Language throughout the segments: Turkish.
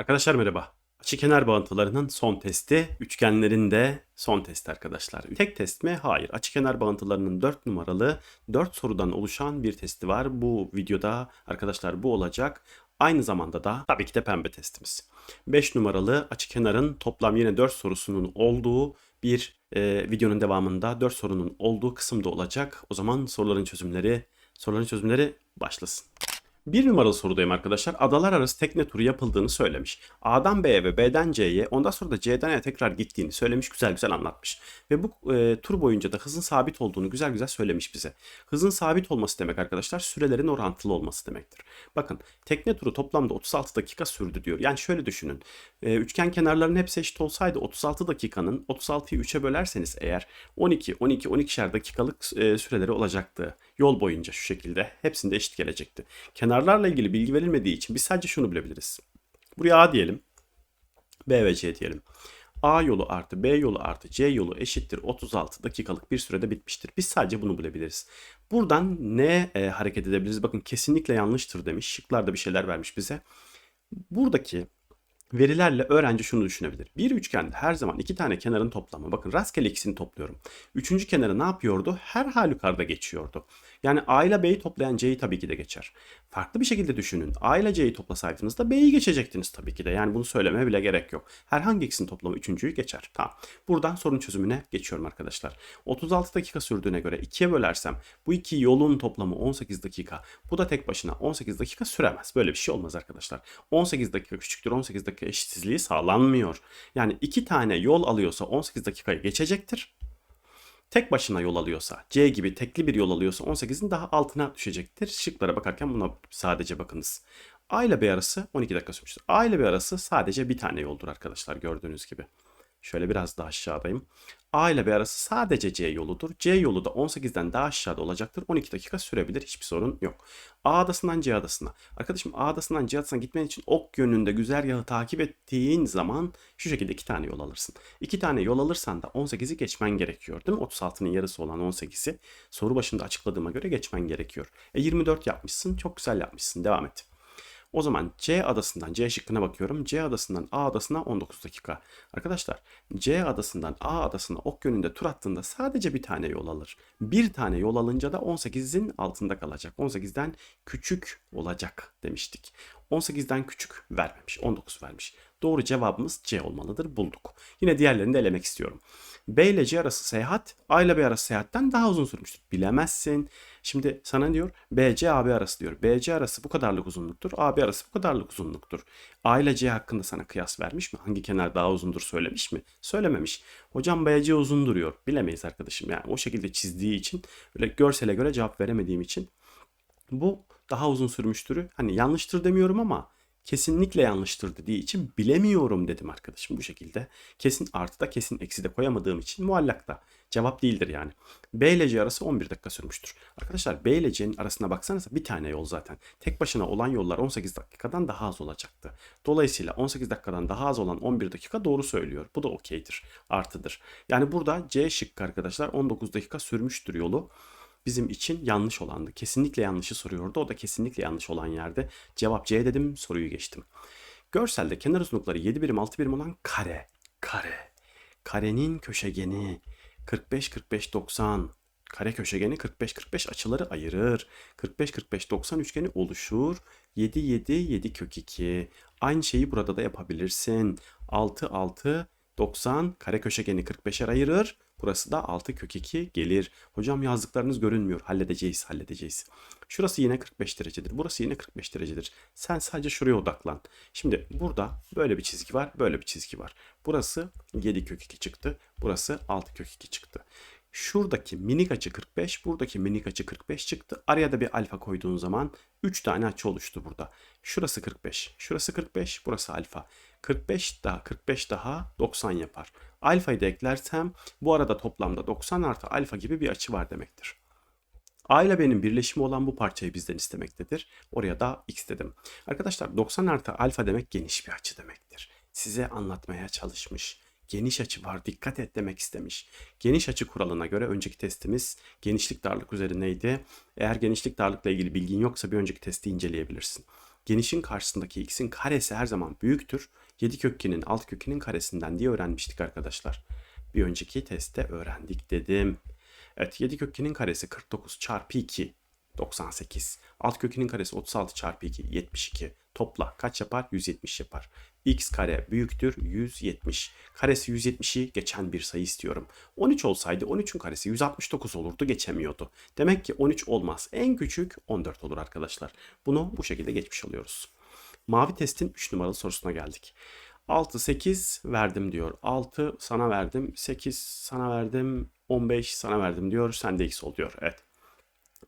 Arkadaşlar merhaba. Açıkenar bağıntılarının son testi, üçgenlerin de son testi arkadaşlar. Tek test mi? Hayır. Açıkenar bağıntılarının 4 numaralı 4 sorudan oluşan bir testi var. Bu videoda arkadaşlar bu olacak. Aynı zamanda da tabii ki de pembe testimiz. 5 numaralı açıkenarın toplam yine 4 sorusunun olduğu bir e, videonun devamında 4 sorunun olduğu kısımda olacak. O zaman soruların çözümleri soruların çözümleri başlasın. Bir numaralı sorudayım arkadaşlar. Adalar arası tekne turu yapıldığını söylemiş. A'dan B'ye ve B'den C'ye ondan sonra da C'den E'ye tekrar gittiğini söylemiş. Güzel güzel anlatmış. Ve bu e, tur boyunca da hızın sabit olduğunu güzel güzel söylemiş bize. Hızın sabit olması demek arkadaşlar sürelerin orantılı olması demektir. Bakın tekne turu toplamda 36 dakika sürdü diyor. Yani şöyle düşünün. E, üçgen kenarların hepsi eşit olsaydı 36 dakikanın 36'yı 3'e bölerseniz eğer 12, 12, 12'şer dakikalık e, süreleri olacaktı. Yol boyunca şu şekilde hepsinde eşit gelecekti. Kenarlarla ilgili bilgi verilmediği için biz sadece şunu bilebiliriz. Buraya A diyelim. B ve C diyelim. A yolu artı B yolu artı C yolu eşittir 36 dakikalık bir sürede bitmiştir. Biz sadece bunu bilebiliriz. Buradan ne e, hareket edebiliriz? Bakın kesinlikle yanlıştır demiş. Şıklarda bir şeyler vermiş bize. Buradaki verilerle öğrenci şunu düşünebilir. Bir üçgende her zaman iki tane kenarın toplamı. Bakın rastgele ikisini topluyorum. Üçüncü kenarı ne yapıyordu? Her halükarda geçiyordu. Yani A ile B'yi toplayan C'yi tabii ki de geçer. Farklı bir şekilde düşünün. A ile C'yi toplasaydınız da B'yi geçecektiniz tabii ki de. Yani bunu söylemeye bile gerek yok. Herhangi ikisinin toplamı üçüncüyü geçer. Tamam. Buradan sorun çözümüne geçiyorum arkadaşlar. 36 dakika sürdüğüne göre 2'ye bölersem bu iki yolun toplamı 18 dakika. Bu da tek başına 18 dakika süremez. Böyle bir şey olmaz arkadaşlar. 18 dakika küçüktür 18 dakika eşitsizliği sağlanmıyor. Yani iki tane yol alıyorsa 18 dakikayı geçecektir tek başına yol alıyorsa, C gibi tekli bir yol alıyorsa 18'in daha altına düşecektir. Şıklara bakarken buna sadece bakınız. A ile B arası 12 dakika sürmüştür. A ile B arası sadece bir tane yoldur arkadaşlar gördüğünüz gibi. Şöyle biraz daha aşağıdayım. A ile B arası sadece C yoludur. C yolu da 18'den daha aşağıda olacaktır. 12 dakika sürebilir. Hiçbir sorun yok. A adasından C adasına. Arkadaşım A adasından C adasına gitmen için ok yönünde güzergahı takip ettiğin zaman şu şekilde iki tane yol alırsın. İki tane yol alırsan da 18'i geçmen gerekiyor değil mi? 36'nın yarısı olan 18'i soru başında açıkladığıma göre geçmen gerekiyor. E 24 yapmışsın. Çok güzel yapmışsın. Devam et. O zaman C adasından C şıkkına bakıyorum. C adasından A adasına 19 dakika. Arkadaşlar C adasından A adasına ok yönünde tur attığında sadece bir tane yol alır. Bir tane yol alınca da 18'in altında kalacak. 18'den küçük olacak demiştik. 18'den küçük vermemiş. 19 vermiş. Doğru cevabımız C olmalıdır. Bulduk. Yine diğerlerini de elemek istiyorum. B ile C arası seyahat A ile B arası seyahatten daha uzun sürmüştür. Bilemezsin. Şimdi sana diyor BC AB arası diyor. BC arası bu kadarlık uzunluktur. AB arası bu kadarlık uzunluktur. A ile C hakkında sana kıyas vermiş mi? Hangi kenar daha uzundur söylemiş mi? Söylememiş. Hocam BC uzun duruyor. Bilemeyiz arkadaşım. Yani o şekilde çizdiği için öyle görsele göre cevap veremediğim için bu daha uzun sürmüştürü. Hani yanlıştır demiyorum ama kesinlikle yanlıştır dediği için bilemiyorum dedim arkadaşım bu şekilde. Kesin artı da kesin eksi de koyamadığım için muallakta. Cevap değildir yani. B ile C arası 11 dakika sürmüştür. Arkadaşlar B ile C'nin arasına baksanıza bir tane yol zaten. Tek başına olan yollar 18 dakikadan daha az olacaktı. Dolayısıyla 18 dakikadan daha az olan 11 dakika doğru söylüyor. Bu da okeydir. Artıdır. Yani burada C şıkkı arkadaşlar 19 dakika sürmüştür yolu bizim için yanlış olandı. Kesinlikle yanlışı soruyordu. O da kesinlikle yanlış olan yerde. Cevap C dedim, soruyu geçtim. Görselde kenar uzunlukları 7 birim 6 birim olan kare. Kare. Karenin köşegeni 45 45 90 kare köşegeni 45 45 açıları ayırır. 45 45 90 üçgeni oluşur. 7 7 7 kök 2. Aynı şeyi burada da yapabilirsin. 6 6 90 kare köşegeni 45'er ayırır. Burası da 6 kök 2 gelir. Hocam yazdıklarınız görünmüyor. Halledeceğiz, halledeceğiz. Şurası yine 45 derecedir. Burası yine 45 derecedir. Sen sadece şuraya odaklan. Şimdi burada böyle bir çizgi var, böyle bir çizgi var. Burası 7 kök 2 çıktı. Burası 6 kök 2 çıktı. Şuradaki minik açı 45, buradaki minik açı 45 çıktı. Araya da bir alfa koyduğun zaman 3 tane açı oluştu burada. Şurası 45, şurası 45, burası alfa. 45 daha 45 daha 90 yapar. Alfayı da eklersem bu arada toplamda 90 artı alfa gibi bir açı var demektir. A ile B'nin birleşimi olan bu parçayı bizden istemektedir. Oraya da x dedim. Arkadaşlar 90 artı alfa demek geniş bir açı demektir. Size anlatmaya çalışmış. Geniş açı var dikkat et demek istemiş. Geniş açı kuralına göre önceki testimiz genişlik darlık üzerineydi. Eğer genişlik darlıkla ilgili bilgin yoksa bir önceki testi inceleyebilirsin. genişin karşısındaki x'in karesi her zaman büyüktür. 7 kök 2'nin alt kökünün karesinden diye öğrenmiştik arkadaşlar. Bir önceki testte öğrendik dedim. Evet 7 kök 2'nin karesi 49 çarpı 2 98. Alt kökünün karesi 36 çarpı 2 72. Topla kaç yapar? 170 yapar. x kare büyüktür 170. Karesi 170'i geçen bir sayı istiyorum. 13 olsaydı 13'ün karesi 169 olurdu geçemiyordu. Demek ki 13 olmaz. En küçük 14 olur arkadaşlar. Bunu bu şekilde geçmiş oluyoruz. Mavi testin 3 numaralı sorusuna geldik. 6 8 verdim diyor. 6 sana verdim. 8 sana verdim. 15 sana verdim diyor. Sen de x ol diyor. Evet.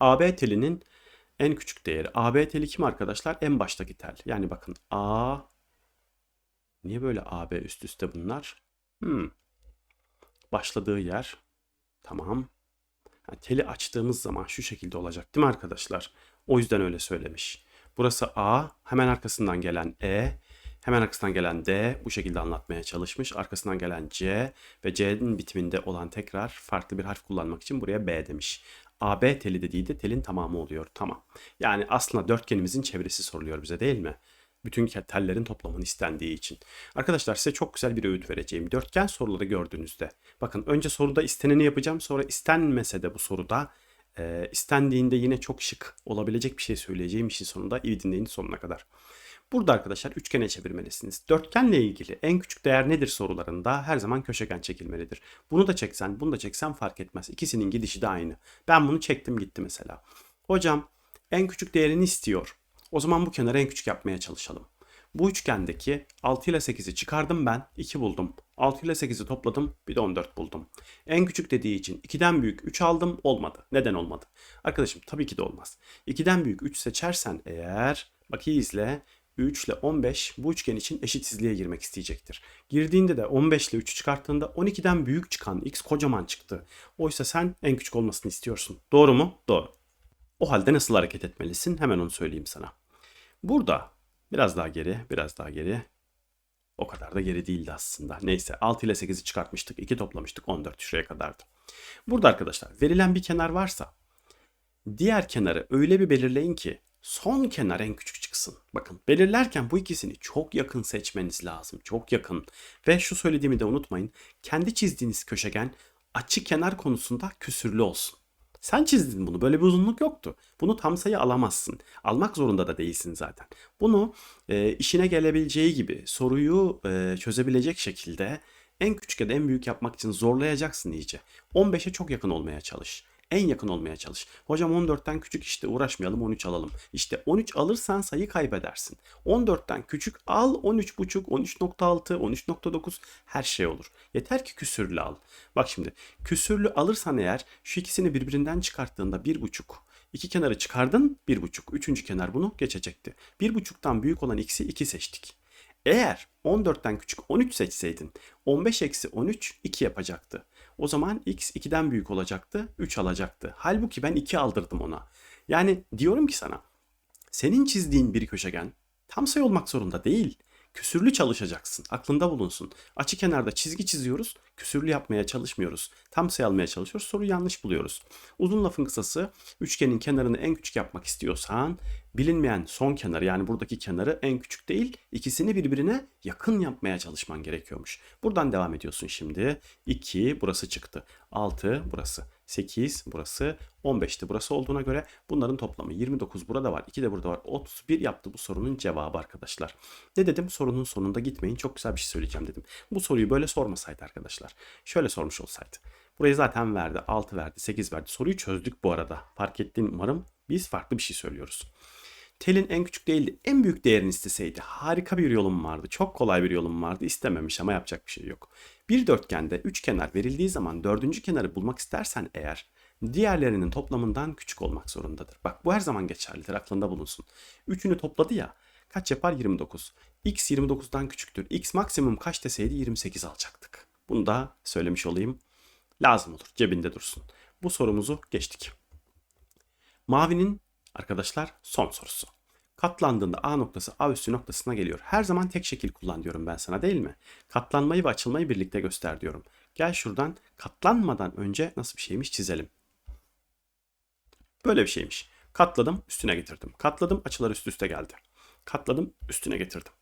AB telinin en küçük değeri. AB teli kim arkadaşlar? En baştaki tel. Yani bakın A Niye böyle AB üst üste bunlar? Hmm. Başladığı yer. Tamam. Yani teli açtığımız zaman şu şekilde olacak değil mi arkadaşlar? O yüzden öyle söylemiş. Burası A, hemen arkasından gelen E, hemen arkasından gelen D bu şekilde anlatmaya çalışmış. Arkasından gelen C ve C'nin bitiminde olan tekrar farklı bir harf kullanmak için buraya B demiş. AB teli dediği de telin tamamı oluyor. Tamam. Yani aslında dörtgenimizin çevresi soruluyor bize değil mi? Bütün tellerin toplamını istendiği için. Arkadaşlar size çok güzel bir öğüt vereceğim. Dörtgen soruları gördüğünüzde. Bakın önce soruda isteneni yapacağım. Sonra istenmese de bu soruda e, istendiğinde yine çok şık olabilecek bir şey söyleyeceğim işin sonunda. iyi dinleyin sonuna kadar. Burada arkadaşlar üçgene çevirmelisiniz. Dörtgenle ilgili en küçük değer nedir sorularında her zaman köşegen çekilmelidir. Bunu da çeksen bunu da çeksen fark etmez. İkisinin gidişi de aynı. Ben bunu çektim gitti mesela. Hocam en küçük değerini istiyor. O zaman bu kenarı en küçük yapmaya çalışalım. Bu üçgendeki 6 ile 8'i çıkardım ben 2 buldum. 6 ile 8'i topladım bir de 14 buldum. En küçük dediği için 2'den büyük 3 aldım olmadı. Neden olmadı? Arkadaşım tabii ki de olmaz. 2'den büyük 3 seçersen eğer bak iyi izle 3 ile 15 bu üçgen için eşitsizliğe girmek isteyecektir. Girdiğinde de 15 ile 3'ü çıkarttığında 12'den büyük çıkan x kocaman çıktı. Oysa sen en küçük olmasını istiyorsun. Doğru mu? Doğru. O halde nasıl hareket etmelisin? Hemen onu söyleyeyim sana. Burada biraz daha geri, biraz daha geri. O kadar da geri değildi aslında. Neyse 6 ile 8'i çıkartmıştık. 2 toplamıştık. 14 şuraya kadardı. Burada arkadaşlar verilen bir kenar varsa diğer kenarı öyle bir belirleyin ki son kenar en küçük çıksın. Bakın belirlerken bu ikisini çok yakın seçmeniz lazım. Çok yakın. Ve şu söylediğimi de unutmayın. Kendi çizdiğiniz köşegen açı kenar konusunda küsürlü olsun. Sen çizdin bunu. Böyle bir uzunluk yoktu. Bunu tam sayı alamazsın. Almak zorunda da değilsin zaten. Bunu e, işine gelebileceği gibi soruyu e, çözebilecek şekilde en küçük ya da en büyük yapmak için zorlayacaksın iyice. 15'e çok yakın olmaya çalış en yakın olmaya çalış. Hocam 14'ten küçük işte uğraşmayalım 13 alalım. İşte 13 alırsan sayı kaybedersin. 14'ten küçük al 13.5, 13.6, 13.9 her şey olur. Yeter ki küsürlü al. Bak şimdi küsürlü alırsan eğer şu ikisini birbirinden çıkarttığında 1.5 İki kenarı çıkardın 1.5. Üçüncü kenar bunu geçecekti. 1.5'tan büyük olan x'i 2 seçtik. Eğer 14'ten küçük 13 seçseydin 15 eksi 13 2 yapacaktı. O zaman x 2'den büyük olacaktı 3 alacaktı. Halbuki ben 2 aldırdım ona. Yani diyorum ki sana senin çizdiğin bir köşegen tam sayı olmak zorunda değil. Küsürlü çalışacaksın. Aklında bulunsun. Açı kenarda çizgi çiziyoruz. Küsürlü yapmaya çalışmıyoruz. Tam sayı almaya çalışıyoruz. Soru yanlış buluyoruz. Uzun lafın kısası üçgenin kenarını en küçük yapmak istiyorsan bilinmeyen son kenarı yani buradaki kenarı en küçük değil ikisini birbirine yakın yapmaya çalışman gerekiyormuş. Buradan devam ediyorsun şimdi. 2 burası çıktı. 6 burası. 8 burası. 15'ti burası olduğuna göre bunların toplamı 29 burada var. 2 de burada var. 31 yaptı bu sorunun cevabı arkadaşlar. Ne dedim? Sorunun sonunda gitmeyin. Çok güzel bir şey söyleyeceğim dedim. Bu soruyu böyle sormasaydı arkadaşlar. Şöyle sormuş olsaydı. Burayı zaten verdi. 6 verdi. 8 verdi. Soruyu çözdük bu arada. Fark ettin umarım. Biz farklı bir şey söylüyoruz telin en küçük değildi. En büyük değerini isteseydi harika bir yolum vardı. Çok kolay bir yolum vardı. İstememiş ama yapacak bir şey yok. Bir dörtgende üç kenar verildiği zaman dördüncü kenarı bulmak istersen eğer diğerlerinin toplamından küçük olmak zorundadır. Bak bu her zaman geçerlidir aklında bulunsun. Üçünü topladı ya kaç yapar 29. X 29'dan küçüktür. X maksimum kaç deseydi 28 alacaktık. Bunu da söylemiş olayım. Lazım olur cebinde dursun. Bu sorumuzu geçtik. Mavinin Arkadaşlar son sorusu. Katlandığında A noktası A üstü noktasına geliyor. Her zaman tek şekil kullan diyorum ben sana değil mi? Katlanmayı ve açılmayı birlikte göster diyorum. Gel şuradan katlanmadan önce nasıl bir şeymiş çizelim. Böyle bir şeymiş. Katladım üstüne getirdim. Katladım açılar üst üste geldi. Katladım üstüne getirdim.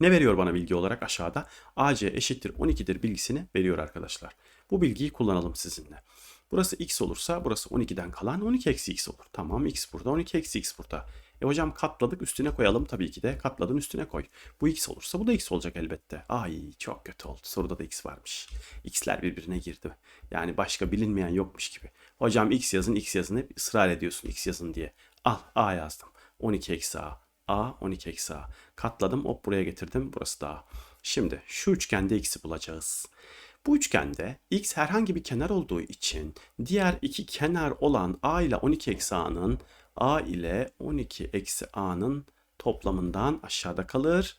Ne veriyor bana bilgi olarak aşağıda? AC eşittir 12'dir bilgisini veriyor arkadaşlar. Bu bilgiyi kullanalım sizinle. Burası x olursa burası 12'den kalan 12 eksi x olur. Tamam x burada 12 eksi x burada. E hocam katladık üstüne koyalım tabii ki de. Katladın üstüne koy. Bu x olursa bu da x olacak elbette. Ay çok kötü oldu. Soruda da x varmış. x'ler birbirine girdi. Yani başka bilinmeyen yokmuş gibi. Hocam x yazın x yazın hep ısrar ediyorsun x yazın diye. Al a yazdım. 12 eksi a. a 12 eksi a. Katladım hop buraya getirdim. Burası da a. Şimdi şu üçgende x'i bulacağız. Bu üçgende x herhangi bir kenar olduğu için diğer iki kenar olan a ile 12 eksi a'nın a ile 12 eksi a'nın toplamından aşağıda kalır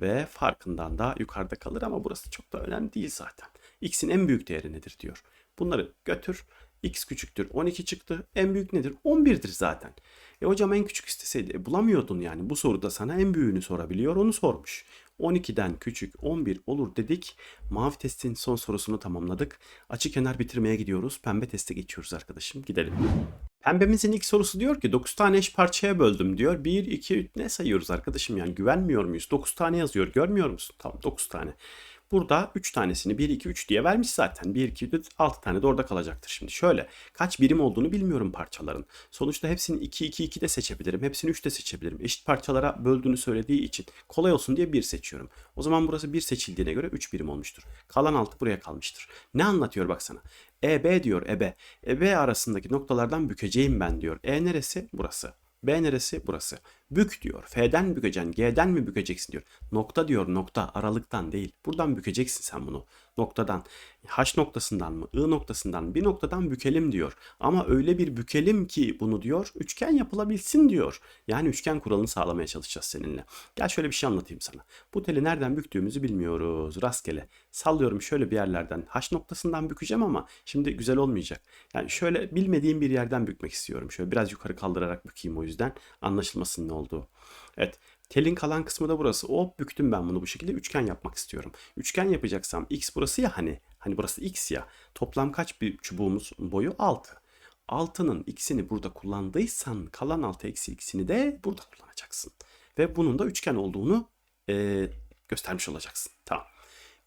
ve farkından da yukarıda kalır ama burası çok da önemli değil zaten. x'in en büyük değeri nedir diyor. Bunları götür. x küçüktür 12 çıktı. En büyük nedir? 11'dir zaten. E hocam en küçük isteseydi e, bulamıyordun yani. Bu soruda sana en büyüğünü sorabiliyor. Onu sormuş. 12'den küçük 11 olur dedik. Mavi testin son sorusunu tamamladık. Açı kenar bitirmeye gidiyoruz. Pembe teste geçiyoruz arkadaşım. Gidelim. Pembemizin ilk sorusu diyor ki 9 tane eş parçaya böldüm diyor. 1, 2, 3 ne sayıyoruz arkadaşım yani güvenmiyor muyuz? 9 tane yazıyor görmüyor musun? Tamam 9 tane. Burada 3 tanesini 1, 2, 3 diye vermiş zaten. 1, 2, 3, 6 tane de orada kalacaktır. Şimdi şöyle kaç birim olduğunu bilmiyorum parçaların. Sonuçta hepsini 2, 2, 2 de seçebilirim. Hepsini 3 de seçebilirim. Eşit parçalara böldüğünü söylediği için kolay olsun diye 1 seçiyorum. O zaman burası 1 seçildiğine göre 3 birim olmuştur. Kalan 6 buraya kalmıştır. Ne anlatıyor baksana. EB diyor EB. EB arasındaki noktalardan bükeceğim ben diyor. E neresi? Burası. B neresi? Burası. Bük diyor. F'den bükeceksin. G'den mi bükeceksin diyor. Nokta diyor nokta. Aralıktan değil. Buradan bükeceksin sen bunu. Noktadan. H noktasından mı? I noktasından mı? Bir noktadan bükelim diyor. Ama öyle bir bükelim ki bunu diyor. Üçgen yapılabilsin diyor. Yani üçgen kuralını sağlamaya çalışacağız seninle. Gel şöyle bir şey anlatayım sana. Bu teli nereden büktüğümüzü bilmiyoruz. Rastgele. Sallıyorum şöyle bir yerlerden. H noktasından bükeceğim ama şimdi güzel olmayacak. Yani şöyle bilmediğim bir yerden bükmek istiyorum. Şöyle biraz yukarı kaldırarak bükeyim o yüzden. Anlaşılmasın ne olduğu. Evet. Telin kalan kısmı da burası. Hop büktüm ben bunu bu şekilde üçgen yapmak istiyorum. Üçgen yapacaksam x burası ya hani. Hani burası x ya. Toplam kaç bir çubuğumuz boyu? 6. 6'nın x'ini burada kullandıysan kalan 6 eksi x'ini de burada kullanacaksın. Ve bunun da üçgen olduğunu e, göstermiş olacaksın. Tamam.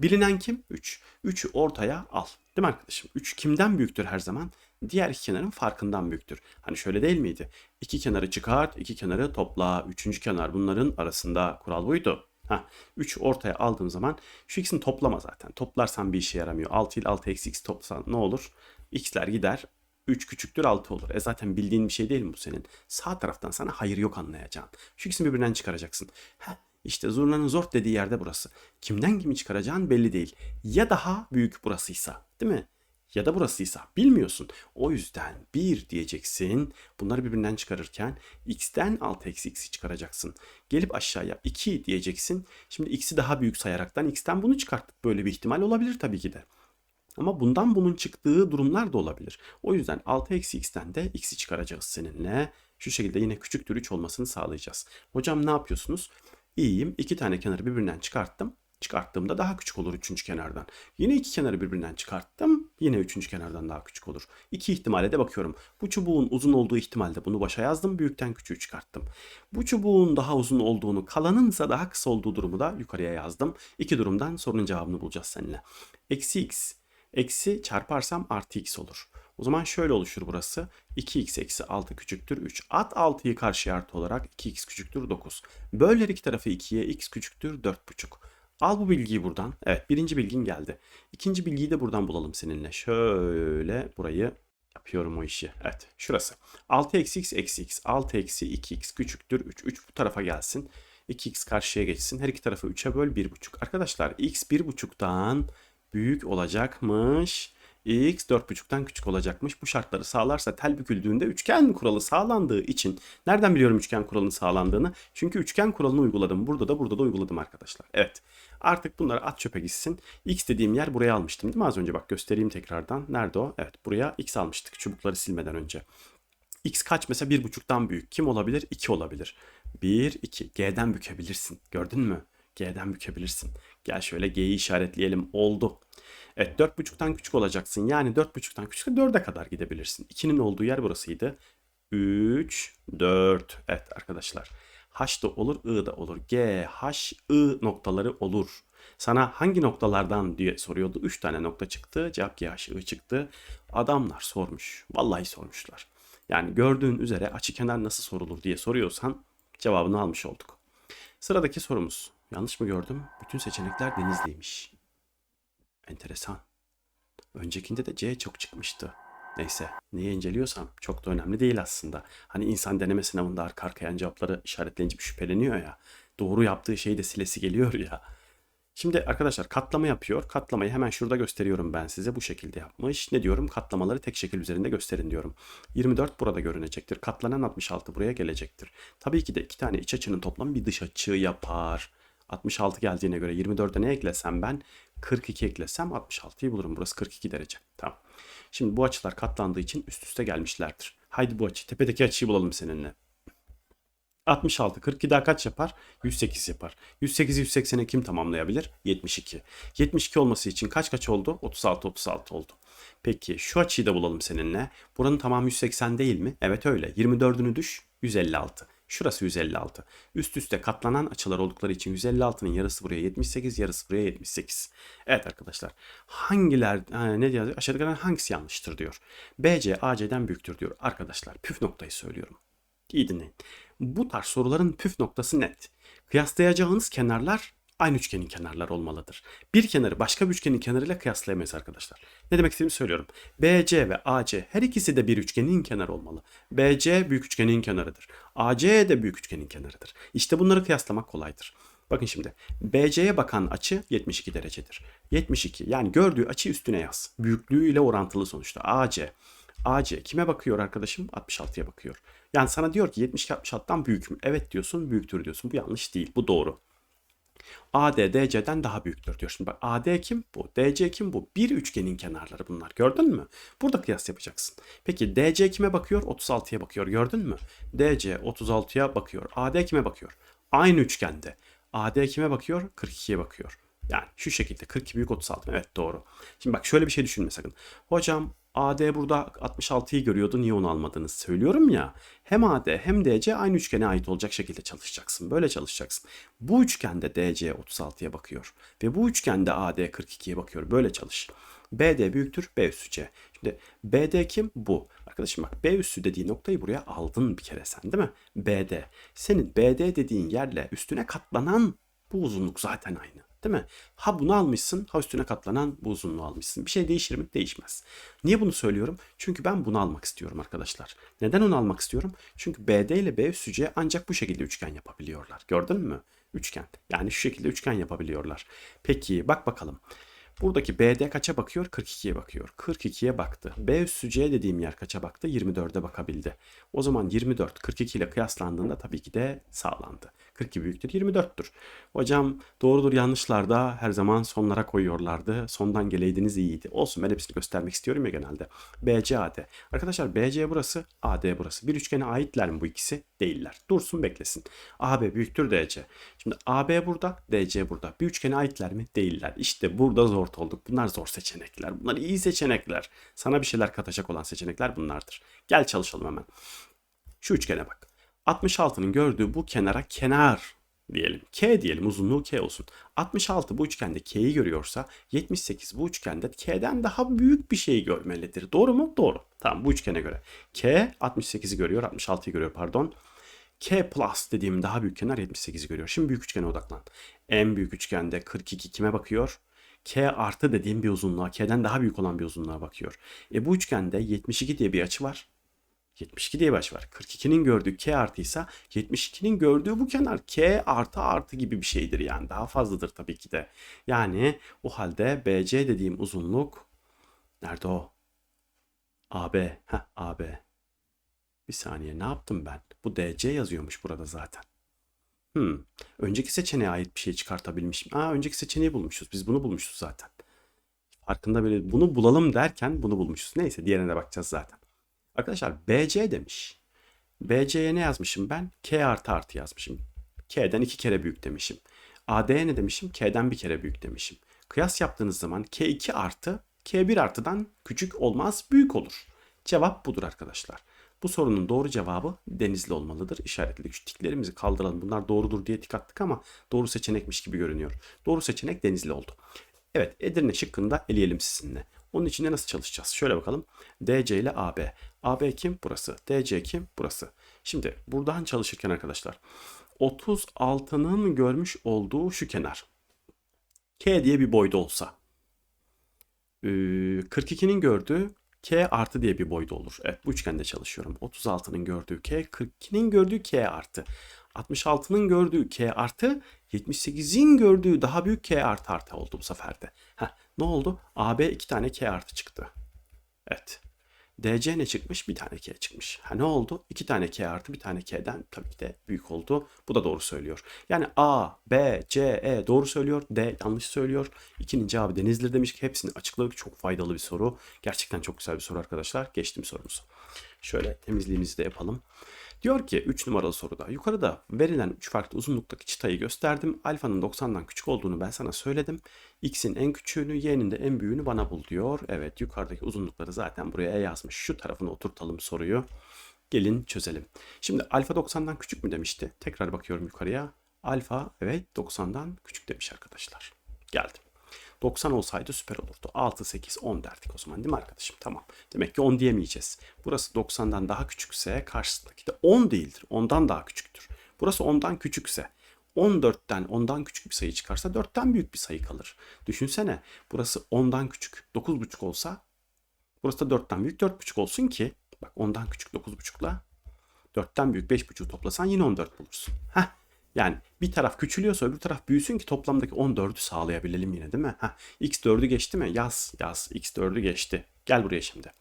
Bilinen kim? 3. 3'ü ortaya al. Değil mi arkadaşım? 3 kimden büyüktür her zaman? Diğer iki kenarın farkından büyüktür. Hani şöyle değil miydi? İki kenarı çıkart, iki kenarı topla. Üçüncü kenar bunların arasında kural buydu. Ha, 3 ortaya aldığım zaman şu ikisini toplama zaten. Toplarsan bir işe yaramıyor. 6 ile 6 eksi x toplasan ne olur? x'ler gider. 3 küçüktür 6 olur. E zaten bildiğin bir şey değil mi bu senin? Sağ taraftan sana hayır yok anlayacağın. Şu ikisini birbirinden çıkaracaksın. Heh, işte zurnanın zor dediği yerde burası. Kimden kimi çıkaracağın belli değil. Ya daha büyük burasıysa değil mi? Ya da burasıysa bilmiyorsun. O yüzden 1 diyeceksin. Bunları birbirinden çıkarırken x'ten 6 eksi x'i çıkaracaksın. Gelip aşağıya 2 diyeceksin. Şimdi x'i daha büyük sayaraktan x'ten bunu çıkarttık. Böyle bir ihtimal olabilir tabii ki de. Ama bundan bunun çıktığı durumlar da olabilir. O yüzden 6 eksi x'ten de x'i çıkaracağız seninle. Şu şekilde yine küçüktür 3 olmasını sağlayacağız. Hocam ne yapıyorsunuz? İyiyim. İki tane kenarı birbirinden çıkarttım. Çıkarttığımda daha küçük olur üçüncü kenardan. Yine iki kenarı birbirinden çıkarttım. Yine üçüncü kenardan daha küçük olur. İki ihtimale de bakıyorum. Bu çubuğun uzun olduğu ihtimalde bunu başa yazdım. Büyükten küçüğü çıkarttım. Bu çubuğun daha uzun olduğunu, kalanınsa daha kısa olduğu durumu da yukarıya yazdım. İki durumdan sorunun cevabını bulacağız seninle. Eksi x. Eksi çarparsam artı x olur. O zaman şöyle oluşur burası. 2x eksi 6 küçüktür 3. At 6'yı karşıya artı olarak 2x küçüktür 9. Böl her iki tarafı 2'ye x küçüktür 4,5. Al bu bilgiyi buradan. Evet birinci bilgin geldi. İkinci bilgiyi de buradan bulalım seninle. Şöyle burayı yapıyorum o işi. Evet şurası. 6 eksi x eksi x. 6 eksi 2x küçüktür 3. 3 bu tarafa gelsin. 2x karşıya geçsin. Her iki tarafı 3'e böl 1,5. Arkadaşlar x 1,5'tan büyük olacakmış x 4,5'tan küçük olacakmış. Bu şartları sağlarsa tel büküldüğünde üçgen kuralı sağlandığı için nereden biliyorum üçgen kuralının sağlandığını? Çünkü üçgen kuralını uyguladım. Burada da burada da uyguladım arkadaşlar. Evet. Artık bunları at çöpe gitsin. X dediğim yer buraya almıştım değil mi az önce? Bak göstereyim tekrardan. Nerede o? Evet buraya X almıştık çubukları silmeden önce. X kaç mesela 1,5'tan büyük. Kim olabilir? 2 olabilir. 1, 2. G'den bükebilirsin. Gördün mü? G'den bükebilirsin. Gel şöyle G'yi işaretleyelim. Oldu. Evet 4.5'tan küçük olacaksın. Yani 4.5'tan küçük 4'e kadar gidebilirsin. 2'nin olduğu yer burasıydı. 3, 4. Evet arkadaşlar. H da olur, I da olur. G, H, I noktaları olur. Sana hangi noktalardan diye soruyordu. 3 tane nokta çıktı. Cevap G, H, I çıktı. Adamlar sormuş. Vallahi sormuşlar. Yani gördüğün üzere açı kenar nasıl sorulur diye soruyorsan cevabını almış olduk. Sıradaki sorumuz. Yanlış mı gördüm? Bütün seçenekler denizliymiş. Enteresan. Öncekinde de C çok çıkmıştı. Neyse neyi inceliyorsam çok da önemli değil aslında. Hani insan deneme sınavında arka arkaya cevapları işaretleyince bir şüpheleniyor ya. Doğru yaptığı şeyi de silesi geliyor ya. Şimdi arkadaşlar katlama yapıyor. Katlamayı hemen şurada gösteriyorum ben size. Bu şekilde yapmış. Ne diyorum? Katlamaları tek şekil üzerinde gösterin diyorum. 24 burada görünecektir. Katlanan 66 buraya gelecektir. Tabii ki de iki tane iç açının toplamı bir dış açı yapar. 66 geldiğine göre 24'e ne eklesem ben? 42 eklesem 66'yı bulurum. Burası 42 derece. Tamam. Şimdi bu açılar katlandığı için üst üste gelmişlerdir. Haydi bu açı. Tepedeki açıyı bulalım seninle. 66. 42 daha kaç yapar? 108 yapar. 108'i 180'e kim tamamlayabilir? 72. 72 olması için kaç kaç oldu? 36 36 oldu. Peki şu açıyı da bulalım seninle. Buranın tamamı 180 değil mi? Evet öyle. 24'ünü düş. 156. Şurası 156. Üst üste katlanan açılar oldukları için 156'nın yarısı buraya 78, yarısı buraya 78. Evet arkadaşlar. Hangiler ne diyor? Aşağıdakilerden hangisi yanlıştır diyor. BC AC'den büyüktür diyor. Arkadaşlar püf noktayı söylüyorum. İyi dinleyin. Bu tarz soruların püf noktası net. Kıyaslayacağınız kenarlar aynı üçgenin kenarları olmalıdır. Bir kenarı başka bir üçgenin kenarıyla kıyaslayamayız arkadaşlar. Ne demek istediğimi söylüyorum. BC ve AC her ikisi de bir üçgenin kenarı olmalı. BC büyük üçgenin kenarıdır. AC de büyük üçgenin kenarıdır. İşte bunları kıyaslamak kolaydır. Bakın şimdi BC'ye bakan açı 72 derecedir. 72 yani gördüğü açı üstüne yaz. Büyüklüğüyle orantılı sonuçta. AC. AC kime bakıyor arkadaşım? 66'ya bakıyor. Yani sana diyor ki 72 66'dan büyük mü? Evet diyorsun, büyüktür diyorsun. Bu yanlış değil. Bu doğru. AD DC'den daha büyüktür diyor. Şimdi bak AD kim? Bu. DC kim? Bu. Bir üçgenin kenarları bunlar. Gördün mü? Burada kıyas yapacaksın. Peki DC kime bakıyor? 36'ya bakıyor. Gördün mü? DC 36'ya bakıyor. AD kime bakıyor? Aynı üçgende. AD kime bakıyor? 42'ye bakıyor. Yani şu şekilde 42 büyük 36. Evet doğru. Şimdi bak şöyle bir şey düşünme sakın. Hocam AD burada 66'yı görüyordu niye onu almadınız söylüyorum ya. Hem AD hem DC aynı üçgene ait olacak şekilde çalışacaksın. Böyle çalışacaksın. Bu üçgende DC 36'ya bakıyor. Ve bu üçgende AD 42'ye bakıyor. Böyle çalış. BD büyüktür B üssü C. Şimdi BD kim? Bu. Arkadaşım bak B üssü dediği noktayı buraya aldın bir kere sen değil mi? BD. Senin BD dediğin yerle üstüne katlanan bu uzunluk zaten aynı. Değil mi? Ha bunu almışsın, ha üstüne katlanan bu uzunluğu almışsın. Bir şey değişir mi? Değişmez. Niye bunu söylüyorum? Çünkü ben bunu almak istiyorum arkadaşlar. Neden onu almak istiyorum? Çünkü BD ile B üssü C ancak bu şekilde üçgen yapabiliyorlar. Gördün mü? Üçgen. Yani şu şekilde üçgen yapabiliyorlar. Peki bak bakalım. Buradaki BD kaça bakıyor? 42'ye bakıyor. 42'ye baktı. B üssü C dediğim yer kaça baktı? 24'e bakabildi. O zaman 24 42 ile kıyaslandığında tabii ki de sağlandı. 42 büyüktür 24'tür. Hocam doğrudur yanlışlar da her zaman sonlara koyuyorlardı. Sondan geleydiniz iyiydi. Olsun ben hepsini göstermek istiyorum ya genelde. BC AD. Arkadaşlar BC burası AD burası. Bir üçgene aitler mi bu ikisi? Değiller. Dursun beklesin. AB büyüktür DC. Şimdi AB burada DC burada. Bir üçgene aitler mi? Değiller. İşte burada zor olduk. Bunlar zor seçenekler. Bunlar iyi seçenekler. Sana bir şeyler katacak olan seçenekler bunlardır. Gel çalışalım hemen. Şu üçgene bak. 66'nın gördüğü bu kenara kenar diyelim. K diyelim uzunluğu K olsun. 66 bu üçgende K'yi görüyorsa 78 bu üçgende K'den daha büyük bir şey görmelidir. Doğru mu? Doğru. Tamam bu üçgene göre. K 68'i görüyor 66'yı görüyor pardon. K plus dediğim daha büyük kenar 78'i görüyor. Şimdi büyük üçgene odaklan. En büyük üçgende 42 kime bakıyor? K artı dediğim bir uzunluğa, K'den daha büyük olan bir uzunluğa bakıyor. E bu üçgende 72 diye bir açı var. 72 diye baş var. 42'nin gördüğü k artıysa 72'nin gördüğü bu kenar k artı artı gibi bir şeydir yani. Daha fazladır tabii ki de. Yani o halde BC dediğim uzunluk nerede o? AB. Heh, AB. Bir saniye ne yaptım ben? Bu DC yazıyormuş burada zaten. Hmm. Önceki seçeneğe ait bir şey çıkartabilmişim. Aa önceki seçeneği bulmuşuz. Biz bunu bulmuşuz zaten. Farkında böyle bunu bulalım derken bunu bulmuşuz. Neyse diğerine de bakacağız zaten. Arkadaşlar BC demiş. BC'ye ne yazmışım ben? K artı artı yazmışım. K'den iki kere büyük demişim. AD'ye ne demişim? K'den bir kere büyük demişim. Kıyas yaptığınız zaman K2 artı K1 artıdan küçük olmaz büyük olur. Cevap budur arkadaşlar. Bu sorunun doğru cevabı Denizli olmalıdır. İşaretledik. Şu tiklerimizi kaldıralım. Bunlar doğrudur diye tik attık ama doğru seçenekmiş gibi görünüyor. Doğru seçenek Denizli oldu. Evet Edirne şıkkında eleyelim sizinle. Onun için de nasıl çalışacağız? Şöyle bakalım. DC ile AB. AB kim? Burası. DC kim? Burası. Şimdi buradan çalışırken arkadaşlar 36'nın görmüş olduğu şu kenar. K diye bir boyda olsa. Ee, 42'nin gördüğü K artı diye bir boyda olur. Evet bu üçgende çalışıyorum. 36'nın gördüğü K, 42'nin gördüğü K artı. 66'nın gördüğü K artı, 78'in gördüğü daha büyük K artı artı oldu bu sefer de. Heh, ne oldu? AB iki tane K artı çıktı. Evet. DC ne çıkmış? Bir tane K çıkmış. Ha ne oldu? İki tane K artı bir tane K'den tabii ki de büyük oldu. Bu da doğru söylüyor. Yani A, B, C, E doğru söylüyor. D yanlış söylüyor. İkinin cevabı Denizli demiş ki hepsini açıkladık. Çok faydalı bir soru. Gerçekten çok güzel bir soru arkadaşlar. Geçtim sorumuzu. Şöyle temizliğimizi de yapalım. Diyor ki 3 numaralı soruda yukarıda verilen 3 farklı uzunluktaki çıtayı gösterdim. Alfanın 90'dan küçük olduğunu ben sana söyledim. X'in en küçüğünü, Y'nin de en büyüğünü bana bul diyor. Evet yukarıdaki uzunlukları zaten buraya yazmış. Şu tarafına oturtalım soruyu. Gelin çözelim. Şimdi alfa 90'dan küçük mü demişti? Tekrar bakıyorum yukarıya. Alfa evet 90'dan küçük demiş arkadaşlar. Geldim. 90 olsaydı süper olurdu. 6, 8, 10 derdik o zaman değil mi arkadaşım? Tamam. Demek ki 10 diyemeyeceğiz. Burası 90'dan daha küçükse karşısındaki de 10 değildir. 10'dan daha küçüktür. Burası 10'dan küçükse 14'ten 10'dan küçük bir sayı çıkarsa 4'ten büyük bir sayı kalır. Düşünsene burası 10'dan küçük 9,5 olsa burası da 4'ten büyük 4,5 olsun ki bak 10'dan küçük 9,5'la 4'ten büyük 5,5'u toplasan yine 14 bulursun. Heh yani bir taraf küçülüyorsa öbür taraf büyüsün ki toplamdaki 14'ü sağlayabilelim yine değil mi? Ha, x4'ü geçti mi? Yaz yaz x4'ü geçti. Gel buraya şimdi.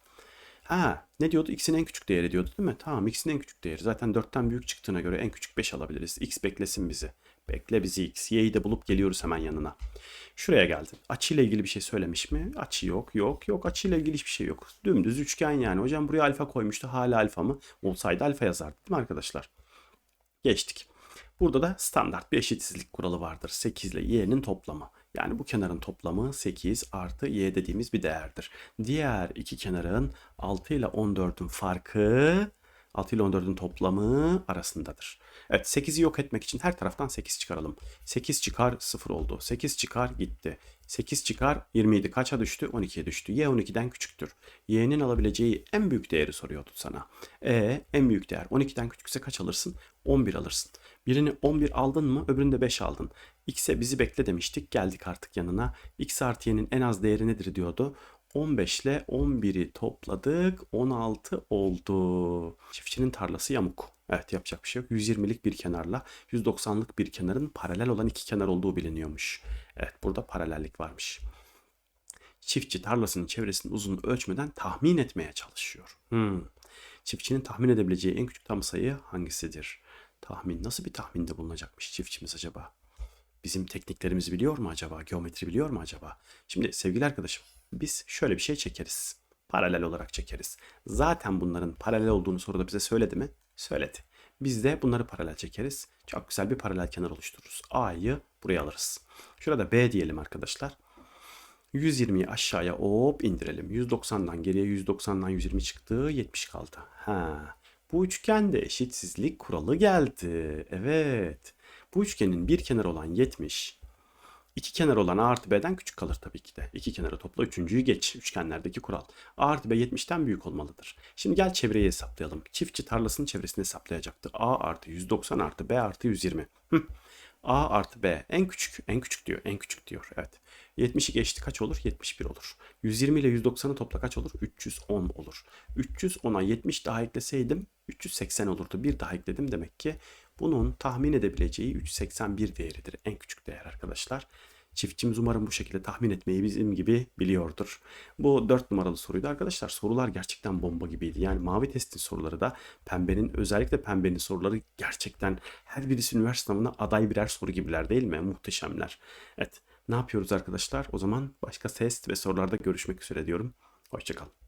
Ha ne diyordu? X'in en küçük değeri diyordu değil mi? Tamam X'in en küçük değeri. Zaten 4'ten büyük çıktığına göre en küçük 5 alabiliriz. X beklesin bizi. Bekle bizi X. Y'yi de bulup geliyoruz hemen yanına. Şuraya geldim. Açıyla ilgili bir şey söylemiş mi? Açı yok. Yok yok. Açıyla ilgili hiçbir şey yok. Dümdüz üçgen yani. Hocam buraya alfa koymuştu. Hala alfa mı? Olsaydı alfa yazardı değil mi arkadaşlar? Geçtik. Burada da standart bir eşitsizlik kuralı vardır. 8 ile y'nin toplamı. Yani bu kenarın toplamı 8 artı y dediğimiz bir değerdir. Diğer iki kenarın 6 ile 14'ün farkı 6 ile 14'ün toplamı arasındadır. Evet 8'i yok etmek için her taraftan 8 çıkaralım. 8 çıkar 0 oldu. 8 çıkar gitti. 8 çıkar 27 kaça düştü? 12'ye düştü. Y 12'den küçüktür. Y'nin alabileceği en büyük değeri soruyordu sana. E en büyük değer 12'den küçükse kaç alırsın? 11 alırsın. Birini 11 aldın mı öbürünü de 5 aldın. X'e bizi bekle demiştik. Geldik artık yanına. X artı y'nin en az değeri nedir diyordu. 15 ile 11'i topladık. 16 oldu. Çiftçinin tarlası yamuk. Evet yapacak bir şey yok. 120'lik bir kenarla 190'lık bir kenarın paralel olan iki kenar olduğu biliniyormuş. Evet burada paralellik varmış. Çiftçi tarlasının çevresinin uzunluğunu ölçmeden tahmin etmeye çalışıyor. Hmm. Çiftçinin tahmin edebileceği en küçük tam sayı hangisidir? Tahmin nasıl bir tahminde bulunacakmış çiftçimiz acaba? Bizim tekniklerimizi biliyor mu acaba? Geometri biliyor mu acaba? Şimdi sevgili arkadaşım biz şöyle bir şey çekeriz. Paralel olarak çekeriz. Zaten bunların paralel olduğunu soruda bize söyledi mi? Söyledi. Biz de bunları paralel çekeriz. Çok güzel bir paralel kenar oluştururuz. A'yı buraya alırız. Şurada B diyelim arkadaşlar. 120'yi aşağıya hop indirelim. 190'dan geriye 190'dan 120 çıktı. 70 kaldı. Ha. Bu üçgende eşitsizlik kuralı geldi. Evet. Bu üçgenin bir kenarı olan 70, iki kenar olan A artı B'den küçük kalır tabii ki de. İki kenarı topla üçüncüyü geç. Üçgenlerdeki kural. A artı B 70'ten büyük olmalıdır. Şimdi gel çevreyi hesaplayalım. Çiftçi tarlasının çevresini hesaplayacaktı. A artı 190 artı B artı 120. Hı. A artı B en küçük, en küçük diyor, en küçük diyor. Evet. 70'i geçti kaç olur? 71 olur. 120 ile 190'ı topla kaç olur? 310 olur. 310'a 70 daha ekleseydim 380 olurdu. Bir daha ekledim demek ki bunun tahmin edebileceği 381 değeridir. En küçük değer arkadaşlar. Çiftçimiz umarım bu şekilde tahmin etmeyi bizim gibi biliyordur. Bu 4 numaralı soruydu arkadaşlar. Sorular gerçekten bomba gibiydi. Yani mavi testin soruları da pembenin özellikle pembenin soruları gerçekten her birisi üniversite sınavına aday birer soru gibiler değil mi? Muhteşemler. Evet ne yapıyoruz arkadaşlar? O zaman başka test ve sorularda görüşmek üzere diyorum. Hoşçakalın.